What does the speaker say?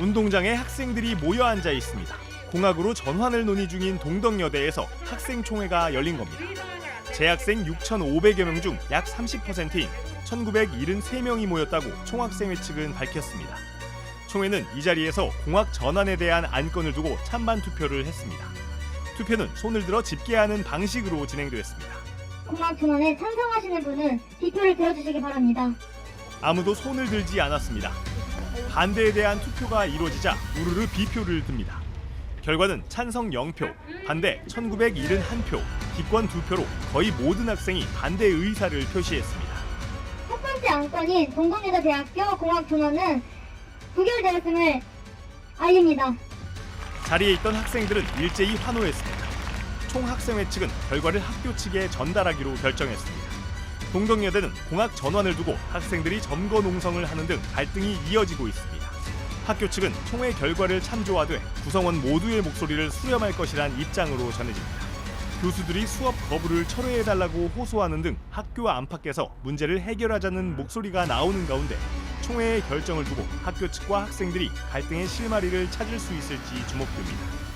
운동장에 학생들이 모여 앉아 있습니다. 공학으로 전환을 논의 중인 동덕여대에서 학생총회가 열린 겁니다. 재학생 6,500여 명 중 약 30%인 1,973명이 모였다고 총학생회 측은 밝혔습니다. 총회는 이 자리에서 공학 전환에 대한 안건을 두고 찬반 투표를 했습니다. 투표는 손을 들어 집계하는 방식으로 진행되었습니다. 공학 전환에 찬성하시는 분은 비표를 들어주시기 바랍니다. 아무도 손을 들지 않았습니다. 반대에 대한 투표가 이루어지자 우르르 비표를 듭니다. 결과는 찬성 0표, 반대 1971표, 기권 2표로 거의 모든 학생이 반대 의사를 표시했습니다. 첫 번째 안건인 동덕여자 대학교 공학 전환은 부결되었음을 알립니다. 자리에 있던 학생들은 일제히 환호했습니다. 총학생회 측은 결과를 학교 측에 전달하기로 결정했습니다. 동덕여대는 공학 전환을 두고 학생들이 점거 농성을 하는 등 갈등이 이어지고 있습니다. 학교 측은 총회 결과를 참조하되 구성원 모두의 목소리를 수렴할 것이란 입장으로 전해집니다. 교수들이 수업 거부를 철회해달라고 호소하는 등 학교 안팎에서 문제를 해결하자는 목소리가 나오는 가운데 총회의 결정을 두고 학교 측과 학생들이 갈등의 실마리를 찾을 수 있을지 주목됩니다.